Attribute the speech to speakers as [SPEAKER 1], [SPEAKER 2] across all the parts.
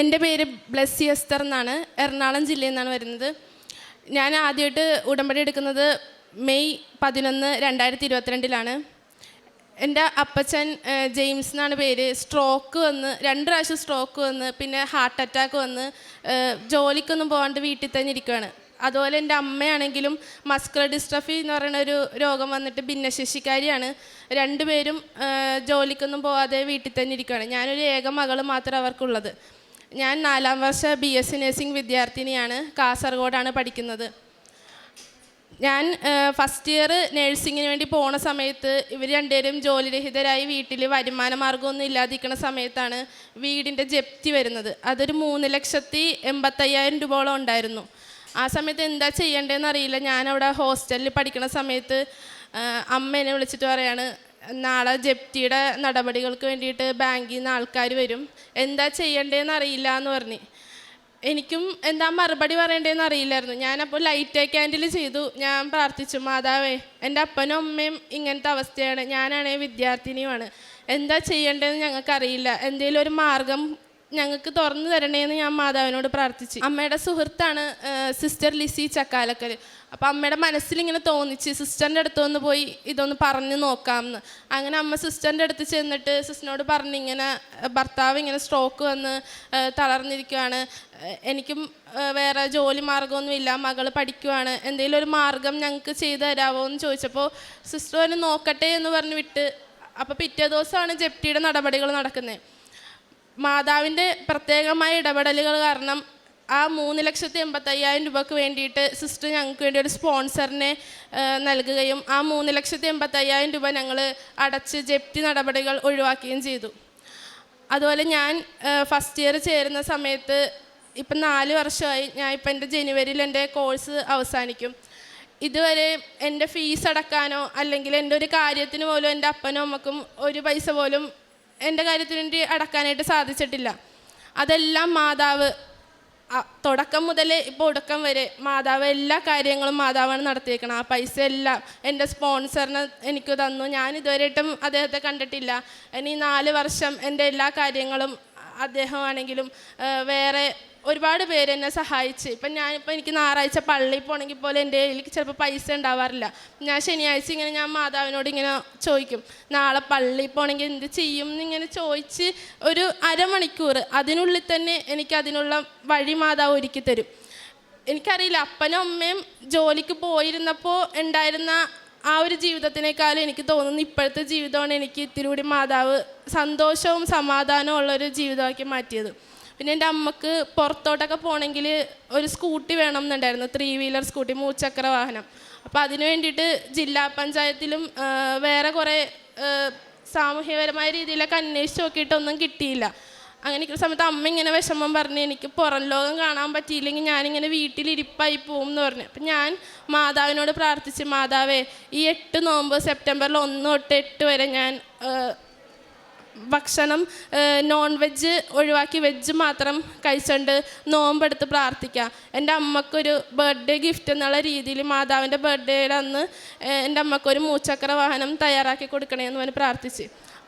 [SPEAKER 1] എന്റെ പേര് ബ്ലെസ്സി എസ്തർ എന്നാണ്. എറണാകുളം ജില്ലയിൽ നിന്നാണ് വരുന്നത്. ഞാൻ ആദ്യമായിട്ട് ഉടമ്പടി എടുക്കുന്നത് മെയ് പതിനൊന്ന് രണ്ടായിരത്തി ഇരുപത്തിരണ്ടിലാണ് എന്റെ അപ്പച്ചൻ ജെയിംസ് എന്നാണ് പേര്. സ്ട്രോക്ക് വന്ന് രണ്ട് പ്രാവശ്യം സ്ട്രോക്ക് വന്ന് പിന്നെ ഹാർട്ട് അറ്റാക്ക് വന്ന് ജോലിക്കൊന്നും പോകാണ്ട് വീട്ടിൽ തന്നെ ഇരിക്കുകയാണ് അതുപോലെ എന്റെ അമ്മയാണെങ്കിലും മസ്കുലർ ഡിസ്ട്രഫി എന്ന് പറയുന്ന ഒരു രോഗം വന്നിട്ട് ഭിന്നശേഷിക്കാരിയാണ്. രണ്ടുപേരും ജോലിക്കൊന്നും പോവാതെ വീട്ടിൽ തന്നെ ഇരിക്കുകയാണ് ഞാനൊരു ഏക മകൾ മാത്രം അവർക്കുള്ളത്. ഞാൻ നാലാം വർഷ ബി എസ് സി നഴ്സിംഗ് വിദ്യാർത്ഥിനിയാണ് കാസർഗോഡാണ് പഠിക്കുന്നത്. ഞാൻ ഫസ്റ്റ് ഇയർ നഴ്സിങ്ങിന് വേണ്ടി പോണ സമയത്ത് ഇവർ രണ്ടുപേരും ജോലിരഹിതരായി വീട്ടിൽ വരുമാന മാർഗമൊന്നും ഇല്ലാതിരിക്കുന്ന സമയത്താണ് വീടിന്റെ ജപ്തി വരുന്നത്. അതൊരു മൂന്ന് ലക്ഷത്തി എൺപത്തയ്യായിരം രൂപയോളം ഉണ്ടായിരുന്നു. ആ സമയത്ത് എന്താ ചെയ്യേണ്ടതെന്ന് അറിയില്ല. ഞാനവിടെ ഹോസ്റ്റലിൽ പഠിക്കുന്ന സമയത്ത് അമ്മ എന്നെ വിളിച്ചിട്ട് പറയാണ് നാളെ ജപ്തിയുടെ നടപടികൾക്ക് വേണ്ടിയിട്ട് ബാങ്കിൽ നിന്ന് ആൾക്കാർ വരും. എന്താ ചെയ്യേണ്ടതെന്ന് അറിയില്ല എന്ന് പറഞ്ഞു. എനിക്കും എന്താ മറുപടി പറയേണ്ടതെന്ന് അറിയില്ലായിരുന്നു. ഞാനപ്പോൾ ലൈറ്റ് ക്യാൻഡിൽ ചെയ്തു. ഞാൻ പ്രാർത്ഥിച്ചു മാതാവേ എന്റെ അപ്പനും അമ്മയും ഇങ്ങനത്തെ അവസ്ഥയാണ്. ഞാനാണെങ്കിൽ വിദ്യാർത്ഥിനിയുമാണ്. എന്താ ചെയ്യേണ്ടതെന്ന് ഞങ്ങൾക്കറിയില്ല. എന്തെങ്കിലും ഒരു മാർഗം ഞങ്ങൾക്ക് തുറന്നു തരണേന്ന് ഞാൻ മാതാവിനോട് പ്രാർത്ഥിച്ചു. അമ്മയുടെ സുഹൃത്താണ് സിസ്റ്റർ ലിസി ചക്കാലക്കൽ. അപ്പം അമ്മയുടെ മനസ്സിലിങ്ങനെ തോന്നിച്ച് സിസ്റ്ററിന്റെ അടുത്ത് ഒന്ന് പോയി ഇതൊന്ന് പറഞ്ഞു നോക്കാമെന്ന് അങ്ങനെ അമ്മ സിസ്റ്ററിന്റെ അടുത്ത് ചെന്നിട്ട് സിസ്റ്ററിനോട് പറഞ്ഞ് ഇങ്ങനെ ഭർത്താവ് ഇങ്ങനെ സ്ട്രോക്ക് വന്ന് തളർന്നിരിക്കുകയാണ് എനിക്കും വേറെ ജോലി മാർഗമൊന്നുമില്ല മകൾ പഠിക്കുവാണ്. എന്തെങ്കിലും ഒരു മാർഗം ഞങ്ങൾക്ക് ചെയ്തു തരാമോ എന്ന് ചോദിച്ചപ്പോൾ സിസ്റ്റർ ഒന്ന് നോക്കട്ടെ എന്ന് പറഞ്ഞ് വിട്ട് അപ്പോൾ പിറ്റേ ദിവസമാണ് ജപ്തിയുടെ നടപടികൾ നടക്കുന്നത് മാതാവിന്റെ പ്രത്യേകമായ ഇടപെടലുകൾ കാരണം ആ മൂന്ന് ലക്ഷത്തി എൺപത്തയ്യായിരം രൂപക്ക് വേണ്ടിയിട്ട് സിസ്റ്റർ ഞങ്ങൾക്ക് വേണ്ടി ഒരു സ്പോൺസറിനെ നൽകുകയും ആ മൂന്ന് ലക്ഷത്തി എൺപത്തയ്യായിരം രൂപ ഞങ്ങൾ അടച്ച് ജപ്തി നടപടികൾ ഒഴിവാക്കുകയും ചെയ്തു. അതുപോലെ ഞാൻ ഫസ്റ്റ് ഇയർ ചേരുന്ന സമയത്ത് ഇപ്പം നാല് വർഷമായി ഞാൻ ഇപ്പം എന്റെ ജനുവരിയിൽ എന്റെ കോഴ്സ് അവസാനിക്കും. ഇതുവരെ എന്റെ ഫീസ് അടക്കാനോ അല്ലെങ്കിൽ എന്റെ ഒരു കാര്യത്തിന് പോലും എന്റെ അപ്പനും അമ്മക്കും ഒരു പൈസ പോലും എന്റെ കാര്യത്തിന് വേണ്ടി അടക്കാനായിട്ട് സാധിച്ചിട്ടില്ല. അതെല്ലാം മാതാവ് തുടക്കം മുതൽ ഇപ്പോൾ ഒടുക്കം വരെ മാതാവ് എല്ലാ കാര്യങ്ങളും മാതാവാണ് നടത്തിയേക്കണം ആ പൈസ എല്ലാം എന്റെ സ്പോൺസറിന് എനിക്ക് തന്നു. ഞാൻ ഇതുവരെയായിട്ടും അദ്ദേഹത്തെ കണ്ടിട്ടില്ല. ഇനി നാല് വർഷം എന്റെ എല്ലാ കാര്യങ്ങളും അദ്ദേഹമാണെങ്കിലും വേറെ ഒരുപാട് പേര് എന്നെ സഹായിച്ച്. ഇപ്പം ഞാനിപ്പോൾ എനിക്ക് ഞായറാഴ്ച പള്ളിയിൽ പോകണമെങ്കിൽ പോലും എന്റെ കയ്യിൽ ചിലപ്പോൾ പൈസ ഉണ്ടാവാറില്ല. ഞാൻ ശനിയാഴ്ച ഇങ്ങനെ ഞാൻ മാതാവിനോട് ഇങ്ങനെ ചോദിക്കും. നാളെ പള്ളിയിൽ പോകണമെങ്കിൽ എന്ത് ചെയ്യും? എന്നിങ്ങനെ ചോദിച്ച് ഒരു അരമണിക്കൂർ അതിനുള്ളിൽ തന്നെ എനിക്ക് അതിനുള്ള വഴി മാതാവ് ഒരുക്കി തരും. എനിക്കറിയില്ല അപ്പനും അമ്മയും ജോലിക്ക് പോയിരുന്നപ്പോൾ ഉണ്ടായിരുന്ന ആ ഒരു ജീവിതത്തിനേക്കാളും എനിക്ക് തോന്നുന്നു ഇപ്പോഴത്തെ ജീവിതമാണ് എനിക്ക് ഇത്തിരി കൂടി മാതാവ് സന്തോഷവും സമാധാനവും ഉള്ളൊരു ജീവിതമാക്കി മാറ്റിയത്. പിന്നെ എന്റെ അമ്മയ്ക്ക് പുറത്തോട്ടൊക്കെ പോകണമെങ്കിൽ ഒരു സ്കൂട്ടി വേണം എന്നുണ്ടായിരുന്നു. ത്രീ വീലർ സ്കൂട്ടി മൂച്ചക്ര വാഹനം. അപ്പോൾ അതിനു വേണ്ടിയിട്ട് ജില്ലാ പഞ്ചായത്തിലും വേറെ കുറേ സാമൂഹ്യപരമായ രീതിയിലൊക്കെ അന്വേഷിച്ച് നോക്കിയിട്ടൊന്നും കിട്ടിയില്ല. അങ്ങനെ ഇരിക്കുന്ന സമയത്ത് അമ്മ ഇങ്ങനെ വിഷമം പറഞ്ഞ് എനിക്ക് പുറം ലോകം കാണാൻ പറ്റിയില്ലെങ്കിൽ ഞാനിങ്ങനെ വീട്ടിലിരിപ്പായി പോകും എന്ന് പറഞ്ഞു. അപ്പം ഞാൻ മാതാവിനോട് പ്രാർത്ഥിച്ച് മാതാവേ ഈ എട്ട് നവംബർ സെപ്റ്റംബറിൽ ഒന്ന് തൊട്ട് എട്ട് വരെ ഞാൻ ഭക്ഷണം നോൺ വെജ് ഒഴിവാക്കി വെജ് മാത്രം കഴിച്ചുകൊണ്ട് നോമ്പെടുത്ത് പ്രാർത്ഥിക്കാം. എന്റെ അമ്മക്കൊരു ബർത്ത്ഡേ ഗിഫ്റ്റ് എന്നുള്ള രീതിയിൽ മാതാവിന്റെ ബർത്ത്ഡേയുടെ അന്ന് എന്റെ അമ്മക്കൊരു മൂച്ചക്ര വാഹനം തയ്യാറാക്കി കൊടുക്കണമെന്ന് പറഞ്ഞ് പ്രാർത്ഥിച്ച്.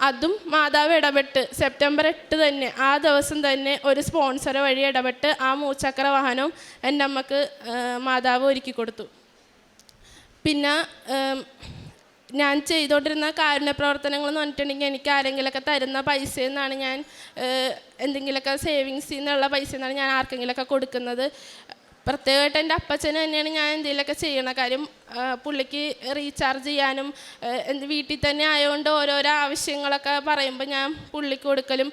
[SPEAKER 1] അതും മാതാവ് ഇടപെട്ട്. സെപ്റ്റംബർ എട്ട് തന്നെ ആ ദിവസം തന്നെ ഒരു സ്പോൺസർ വഴി ഇടപെട്ട് ആ മൂച്ചക്ര വാഹനവും എന്റെ അമ്മയ്ക്ക് മാതാവ് ഒരുക്കി കൊടുത്തു. പിന്നെ ഞാൻ ചെയ്തുകൊണ്ടിരുന്ന കാരുണ്യ പ്രവർത്തനങ്ങൾ എന്ന് പറഞ്ഞിട്ടുണ്ടെങ്കിൽ എനിക്ക് ആരെങ്കിലുമൊക്കെ തരുന്ന പൈസ എന്നാണ് ഞാൻ എന്തെങ്കിലുമൊക്കെ സേവിങ്സിൽ നിന്നുള്ള പൈസ എന്നാണ് ഞാൻ ആർക്കെങ്കിലുമൊക്കെ കൊടുക്കുന്നത്. പ്രത്യേകമായിട്ട് എന്റെ അപ്പച്ചന് തന്നെയാണ് ഞാൻ എന്തെങ്കിലുമൊക്കെ ചെയ്യണ കാര്യം പുള്ളിക്ക് റീചാർജ് ചെയ്യാനും വീട്ടിൽ തന്നെ ആയതുകൊണ്ട് ഓരോരോ ആവശ്യങ്ങളൊക്കെ പറയുമ്പോൾ ഞാൻ പുള്ളിക്ക് കൊടുക്കലും.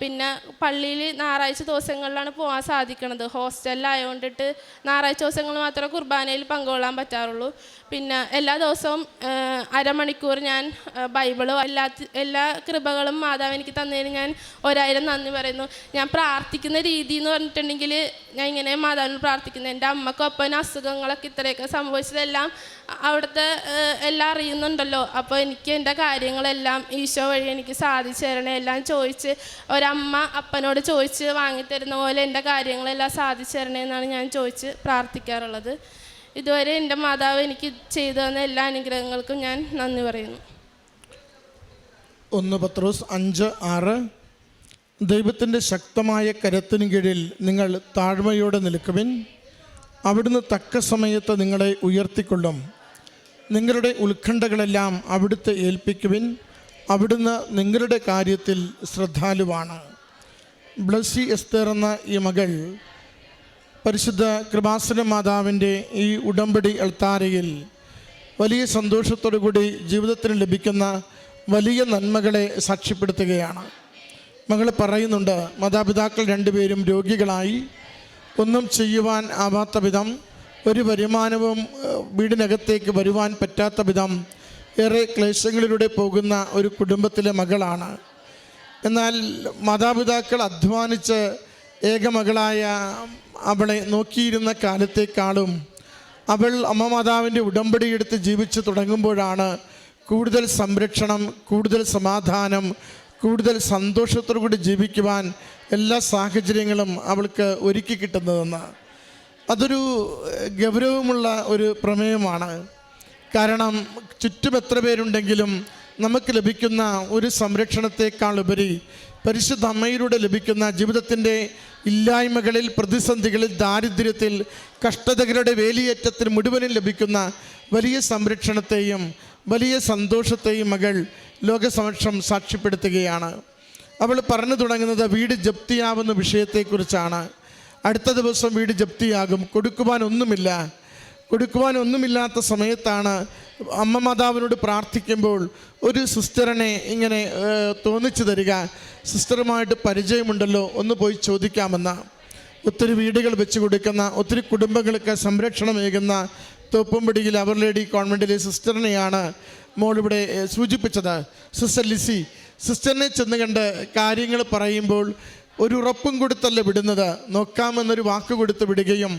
[SPEAKER 1] പിന്നെ പള്ളിയിൽ ഞായറാഴ്ച ദിവസങ്ങളിലാണ് പോകാൻ സാധിക്കുന്നത് ഹോസ്റ്റലിലായതുകൊണ്ടിട്ട് ഞായറാഴ്ച ദിവസങ്ങൾ മാത്രമേ കുർബാനയിൽ പങ്കുകൊള്ളാൻ പറ്റാറുള്ളൂ. പിന്നെ എല്ലാ ദിവസവും അരമണിക്കൂർ ഞാൻ ബൈബിളും എല്ലാ എല്ലാ കൃപകളും മാതാവ് എനിക്ക് തന്നതിന് ഞാൻ ഒരായിരം നന്ദി പറയുന്നു. ഞാൻ പ്രാർത്ഥിക്കുന്ന രീതി എന്ന് പറഞ്ഞിട്ടുണ്ടെങ്കിൽ ഞാൻ ഇങ്ങനെ മാതാവിനോട് പ്രാർത്ഥിക്കുന്നത് എന്റെ അമ്മക്കും അപ്പനും അസുഖങ്ങളൊക്കെ ഇത്രയൊക്കെ സംഭവിച്ചതെല്ലാം അവിടുത്തെ എല്ലാം അറിയുന്നുണ്ടല്ലോ. അപ്പോൾ എനിക്ക് എന്റെ കാര്യങ്ങളെല്ലാം ഈശോ വഴി എനിക്ക് സാധിച്ചു തരണേ. എല്ലാം ചോദിച്ച് ഒരമ്മ അപ്പനോട് ചോദിച്ച് വാങ്ങിത്തരുന്ന പോലെ എന്റെ കാര്യങ്ങളെല്ലാം സാധിച്ചു തരണേ എന്നാണ് ഞാൻ ചോദിച്ച് പ്രാർത്ഥിക്കാറുള്ളത്. ഇതുവരെ എന്റെ മാതാവ് എനിക്ക് ചെയ്തു തന്ന എല്ലാ അനുഗ്രഹങ്ങൾക്കും ഞാൻ നന്ദി പറയുന്നു.
[SPEAKER 2] ഒന്ന് പത്രോസ് അഞ്ച് ആറ്. ദൈവത്തിന്റെ ശക്തമായ കരത്തിന് കീഴിൽ നിങ്ങൾ താഴ്മയോടെ നിൽക്കുവിൻ. അവിടുന്ന് തക്ക സമയത്ത് നിങ്ങളെ ഉയർത്തിക്കൊള്ളും. നിങ്ങളുടെ ഉത്കണ്ഠകളെല്ലാം അവിടുത്തെ ഏൽപ്പിക്കുവിൻ. അവിടുന്ന് നിങ്ങളുടെ കാര്യത്തിൽ ശ്രദ്ധാലുവാണ്. ബ്ലസ്സി എസ്തേർ എന്ന ഈ മകൾ പരിശുദ്ധ കൃപാസന മാതാവിന്റെ ഈ ഉടമ്പടി അൾത്താരയിൽ വലിയ സന്തോഷത്തോടു കൂടി ജീവിതത്തിന് ലഭിക്കുന്ന വലിയ നന്മകളെ സാക്ഷ്യപ്പെടുത്തുകയാണ്. മകൾ പറയുന്നുണ്ട് മാതാപിതാക്കൾ രണ്ടുപേരും രോഗികളായി. ഒന്നും ചെയ്യുവാൻ ആവാത്ത വിധം ഒരു വരുമാനവും വീടിനകത്തേക്ക് വരുവാൻ പറ്റാത്ത വിധം ഏറെ ക്ലേശങ്ങളിലൂടെ പോകുന്ന ഒരു കുടുംബത്തിലെ മകളാണ്. എന്നാൽ മാതാപിതാക്കൾ അധ്വാനിച്ച് ഏകമകളായ അവളെ നോക്കിയിരുന്ന കാലത്തേക്കാളും അവൾ അമ്മ മാതാവിന്റെ ഉടമ്പടി എടുത്ത് ജീവിച്ചു തുടങ്ങുമ്പോഴാണ് കൂടുതൽ സംരക്ഷണം കൂടുതൽ സമാധാനം കൂടുതൽ സന്തോഷത്തോടു കൂടി ജീവിക്കുവാൻ എല്ലാ സാഹചര്യങ്ങളും അവൾക്ക് ഒരുക്കി കിട്ടുന്നതെന്ന്. അതൊരു ഗൗരവമുള്ള ഒരു പ്രമേയമാണ്. കാരണം ചുറ്റും എത്ര പേരുണ്ടെങ്കിലും നമുക്ക് ലഭിക്കുന്ന ഒരു സംരക്ഷണത്തെക്കാൾ ഉപരി പരിശുദ്ധ അമ്മയിലൂടെ ലഭിക്കുന്ന ജീവിതത്തിന്റെ ഇല്ലായ്മകളിൽ പ്രതിസന്ധികളിൽ ദാരിദ്ര്യത്തിൽ കഷ്ടതകളുടെ വേലിയേറ്റത്തിൽ മുഴുവനും ലഭിക്കുന്ന വലിയ സംരക്ഷണത്തെയും വലിയ സന്തോഷത്തെയും മകൾ ലോകസമക്ഷം സാക്ഷ്യപ്പെടുത്തുകയാണ്. അവൾ പറഞ്ഞു തുടങ്ങുന്നത് വീട് ജപ്തിയാവുന്ന വിഷയത്തെക്കുറിച്ചാണ്. അടുത്ത ദിവസം വീട് ജപ്തിയാകും. കൊടുക്കുവാൻ ഒന്നുമില്ല. ഒന്നുമില്ലാത്ത സമയത്താണ് അമ്മ മാതാവിനോട് പ്രാർത്ഥിക്കുമ്പോൾ ഒരു സിസ്റ്ററിനെ ഇങ്ങനെ തോന്നിച്ചു തരിക. സിസ്റ്ററുമായിട്ട് പരിചയമുണ്ടല്ലോ ഒന്ന് പോയി ചോദിക്കാമെന്ന. ഒത്തിരി വീടുകൾ വെച്ച് കൊടുക്കുന്ന ഒത്തിരി കുടുംബങ്ങൾക്ക് സംരക്ഷണമേകുന്ന തോപ്പുംപടിയിൽ അവർ ലേഡി കോൺവെന്റിലെ സിസ്റ്ററിനെയാണ് മോളിവിടെ സൂചിപ്പിച്ചത്. സിസ്റ്റർ ലിസി സിസ്റ്ററിനെ ചെന്ന് കണ്ട് കാര്യങ്ങൾ പറയുമ്പോൾ ഒരു ഉറപ്പും കൊടുത്തല്ല വിടുന്നത്. നോക്കാമെന്നൊരു വാക്ക് കൊടുത്ത് വിടുകയും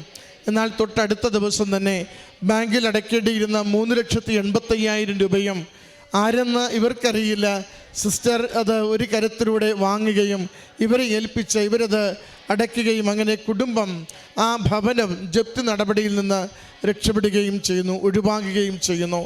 [SPEAKER 2] എന്നാൽ തൊട്ടടുത്ത ദിവസം തന്നെ ബാങ്കിൽ അടയ്ക്കേണ്ടിയിരുന്ന മൂന്ന് ലക്ഷത്തി എൺപത്തയ്യായിരം രൂപയും ആരെന്ന് ഇവർക്കറിയില്ല. സിസ്റ്റർ അത് ഒരു കരത്തിലൂടെ വാങ്ങുകയും ഇവരെ ഏൽപ്പിച്ച് ഇവരത് അടയ്ക്കുകയും അങ്ങനെ കുടുംബം ആ ഭവനം ജപ്തി നടപടിയിൽ നിന്ന് രക്ഷപ്പെടുകയും ചെയ്യുന്നു ഒഴിവാകുകയും ചെയ്യുന്നു.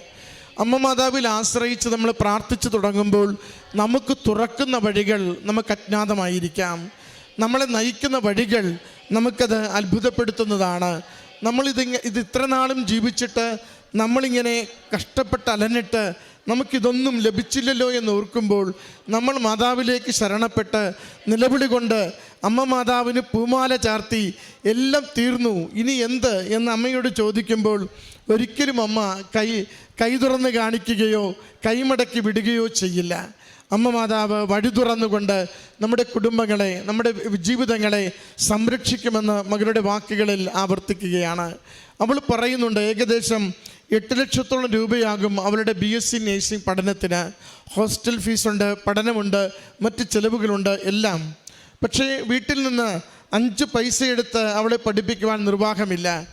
[SPEAKER 2] അമ്മ മാതാവിൽ ആശ്രയിച്ച് നമ്മൾ പ്രാർത്ഥിച്ചു തുടങ്ങുമ്പോൾ നമുക്ക് തുറക്കുന്ന വഴികൾ നമുക്ക് അജ്ഞാതമായിരിക്കാം. നമ്മളെ നയിക്കുന്ന വഴികൾ നമുക്കത് അത്ഭുതപ്പെടുത്തുന്നതാണ്. നമ്മളിത് ഇത് ഇത്ര നാളും ജീവിച്ചിട്ട് നമ്മളിങ്ങനെ കഷ്ടപ്പെട്ട് അലഞ്ഞിട്ട് നമുക്കിതൊന്നും ലഭിച്ചില്ലല്ലോ എന്ന് ഓർക്കുമ്പോൾ നമ്മൾ മാതാവിലേക്ക് ശരണപ്പെട്ട് നിലവിളി കൊണ്ട് അമ്മ മാതാവിന് പൂമാല ചാർത്തി എല്ലാം തീർന്നു. ഇനി എന്ത്? എന്ന് അമ്മയോട് ചോദിക്കുമ്പോൾ ഒരിക്കലും അമ്മ കൈ കൈ തുറന്ന് കാണിക്കുകയോ കൈമടക്കി വിടുകയോ ചെയ്യില്ല. അമ്മ മാതാവ് വഴി തുറന്നുകൊണ്ട് നമ്മുടെ കുടുംബങ്ങളെ നമ്മുടെ ജീവിതങ്ങളെ സംരക്ഷിക്കുമെന്ന് മകളുടെ വാക്കുകളിൽ ആവർത്തിക്കുകയാണ്. അവൾ പറയുന്നുണ്ട് ഏകദേശം എട്ട് ലക്ഷത്തോളം രൂപയാകും അവളുടെ ബി എസ് സി നേഴ്സിംഗ് പഠനത്തിന്. ഹോസ്റ്റൽ ഫീസുണ്ട് പഠനമുണ്ട് മറ്റ് ചിലവുകളുണ്ട് എല്ലാം. പക്ഷേ വീട്ടിൽ നിന്ന് അഞ്ച് പൈസ എടുത്ത് അവളെ പഠിപ്പിക്കുവാൻ നിർവാഹമില്ല.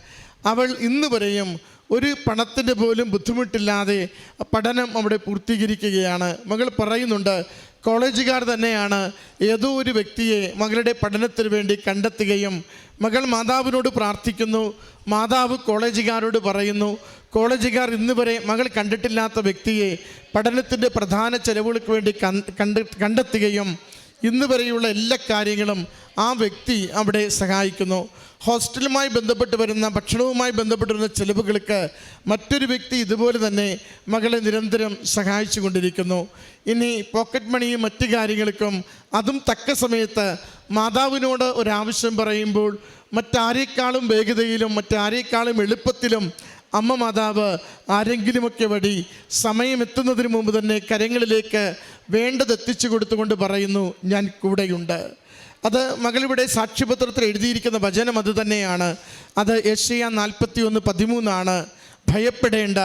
[SPEAKER 2] അവൾ ഇന്ന് വരെയും ഒരു പണത്തിന്റെ പോലും ബുദ്ധിമുട്ടില്ലാതെ പഠനം അവിടെ പൂർത്തീകരിക്കുകയാണ്. മകൾ പറയുന്നുണ്ട് കോളേജുകാർ തന്നെയാണ് ഏതോ ഒരു വ്യക്തിയെ മകളുടെ പഠനത്തിന് വേണ്ടി കണ്ടെത്തുകയും മകൾ മാതാവിനോട് പ്രാർത്ഥിക്കുന്നു മാതാവ് കോളേജുകാരോട് പറയുന്നു കോളേജുകാർ ഇന്ന് വരെ മകൾ കണ്ടിട്ടില്ലാത്ത വ്യക്തിയെ പഠനത്തിന്റെ പ്രധാന ചെലവുകൾക്ക് വേണ്ടി കണ്ട് കണ്ട് കണ്ടെത്തുകയും ഇന്ന് വരെയുള്ള എല്ലാ കാര്യങ്ങളും ആ വ്യക്തി അവിടെ സഹായിക്കുന്നു. ഹോസ്റ്റലുമായി ബന്ധപ്പെട്ട് വരുന്ന ഭക്ഷണവുമായി ബന്ധപ്പെട്ട് വരുന്ന ചെലവുകൾക്ക് മറ്റൊരു വ്യക്തി ഇതുപോലെ തന്നെ മകളെ നിരന്തരം സഹായിച്ചു കൊണ്ടിരിക്കുന്നു. ഇനി പോക്കറ്റ് മണിയും മറ്റു കാര്യങ്ങൾക്കും അതും തക്ക സമയത്ത് മാതാവിനോട് ഒരാവശ്യം പറയുമ്പോൾ മറ്റാരേക്കാളും വേഗതയിലും മറ്റാരേക്കാളും എളുപ്പത്തിലും അമ്മ മാതാവ് ആരെങ്കിലുമൊക്കെ വഴി സമയമെത്തുന്നതിന് മുമ്പ് തന്നെ കരങ്ങളിലേക്ക് വേണ്ടത് എത്തിച്ചു കൊടുത്തുകൊണ്ട് പറയുന്നു ഞാൻ കൂടെയുണ്ട് അത് മകളിവിടെ സാക്ഷ്യപത്രത്തിൽ എഴുതിയിരിക്കുന്ന വചനം അത് തന്നെയാണ്. അത് യശയ നാൽപ്പത്തി ഒന്ന് പതിമൂന്നാണ്. ഭയപ്പെടേണ്ട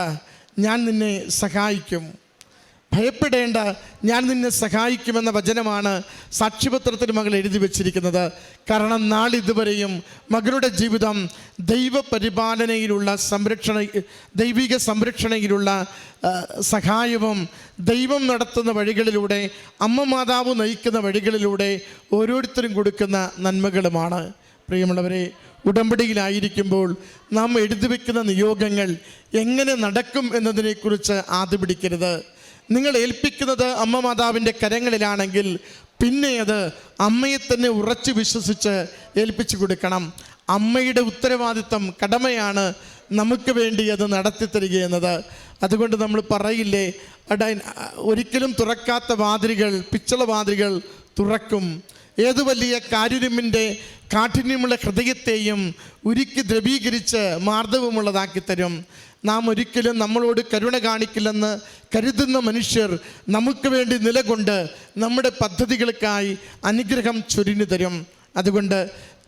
[SPEAKER 2] ഞാൻ നിന്നെ സഹായിക്കും. ഭയപ്പെടേണ്ട ഞാൻ നിന്നെ സഹായിക്കുമെന്ന വചനമാണ് സാക്ഷിപത്രത്തിന് മകൾ എഴുതി വച്ചിരിക്കുന്നത്. കാരണം നാളിതുവരെയും മകളുടെ ജീവിതം ദൈവപരിപാലനയിലുള്ള സംരക്ഷണ ദൈവിക സംരക്ഷണയിലുള്ള സഹായവും ദൈവം നടത്തുന്ന വഴികളിലൂടെ അമ്മ മാതാവ് നയിക്കുന്ന വഴികളിലൂടെ ഓരോരുത്തരും കൊടുക്കുന്ന നന്മകളുമാണ്. പ്രിയമുള്ളവരെ ഉടമ്പടിയിലായിരിക്കുമ്പോൾ നാം എഴുതി വയ്ക്കുന്ന നിയോഗങ്ങൾ എങ്ങനെ നടക്കും എന്നതിനെക്കുറിച്ച് ആദ്യ പിടിക്കരുത്. നിങ്ങൾ ഏൽപ്പിക്കുന്നത് അമ്മ മാതാവിന്റെ കരങ്ങളിലാണെങ്കിൽ പിന്നെ അത് അമ്മയെ തന്നെ ഉറച്ചു വിശ്വസിച്ച് ഏൽപ്പിച്ചു കൊടുക്കണം. അമ്മയുടെ ഉത്തരവാദിത്തം കടമയാണ് നമുക്ക് വേണ്ടി അത് നടത്തി തരിക എന്നത്. അതുകൊണ്ട് നമ്മൾ പറയില്ലേ അട ഒരിക്കലും തുറക്കാത്ത വാതിലുകൾ പിച്ചള വാതിലുകൾ തുറക്കും. ഏതു വലിയ കാരുണ്യമിന്റെ കാഠിന്യമുള്ള ഹൃദയത്തെയും ഉരുക്കി ദ്രവീകരിച്ച് മാർദ്ദവമുള്ളതാക്കി തരും. നാം ഒരിക്കലും നമ്മളോട് കരുണ കാണിക്കില്ലെന്ന് കരുതുന്ന മനുഷ്യർ നമുക്ക് വേണ്ടി നിലകൊണ്ട് നമ്മുടെ പദ്ധതികൾക്കായി അനുഗ്രഹം ചൊരിഞ്ഞു തരും. അതുകൊണ്ട്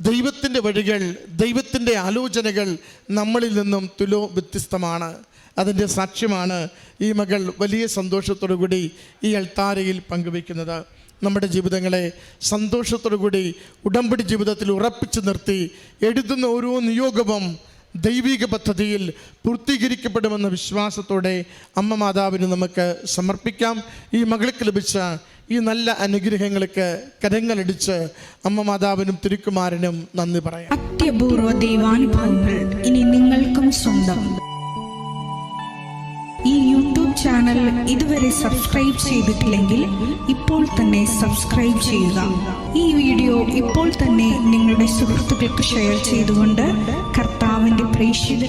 [SPEAKER 2] ദൈവത്തിന്റെ വഴികൾ ദൈവത്തിന്റെ ആലോചനകൾ നമ്മളിൽ നിന്നും തുലോ വ്യത്യസ്തമാണ്. അതിന്റെ സാക്ഷ്യമാണ് ഈ മകൾ വലിയ സന്തോഷത്തോടു കൂടി ഈ അൾത്താരയിൽ പങ്കുവയ്ക്കുന്നത്. നമ്മുടെ ജീവിതങ്ങളെ സന്തോഷത്തോടു കൂടി ഉടമ്പടി ജീവിതത്തിൽ ഉറപ്പിച്ചു നിർത്തി എഴുതുന്ന ഓരോ നിയോഗവും ദൈവിക പദ്ധതിയിൽ പൂർത്തീകരിക്കപ്പെടുമെന്ന വിശ്വാസത്തോടെ അമ്മ മാതാവിന് നമുക്ക് സമർപ്പിക്കാം. ഈ മകൾക്ക് ലഭിച്ച ഈ നല്ല അനുഗ്രഹങ്ങൾക്ക് കരങ്ങളടിച്ച് അമ്മ മാതാവിനും തിരുക്കുമാരനും നന്ദി പറയാം.
[SPEAKER 3] അത്യപൂർവ ദൈവാനുഭവങ്ങൾ ഇനി നിങ്ങൾക്കും സ്വന്തം. ഈ യൂട്യൂബ് ചാനൽ ഇതുവരെ സബ്സ്ക്രൈബ് ചെയ്തിട്ടില്ലെങ്കിൽ ഇപ്പോൾ തന്നെ സബ്സ്ക്രൈബ് ചെയ്യുക. ഈ വീഡിയോ ഇപ്പോൾ തന്നെ നിങ്ങളുടെ സുഹൃത്തുക്കൾക്ക് ഷെയർ ചെയ്തുകൊണ്ട് preenchida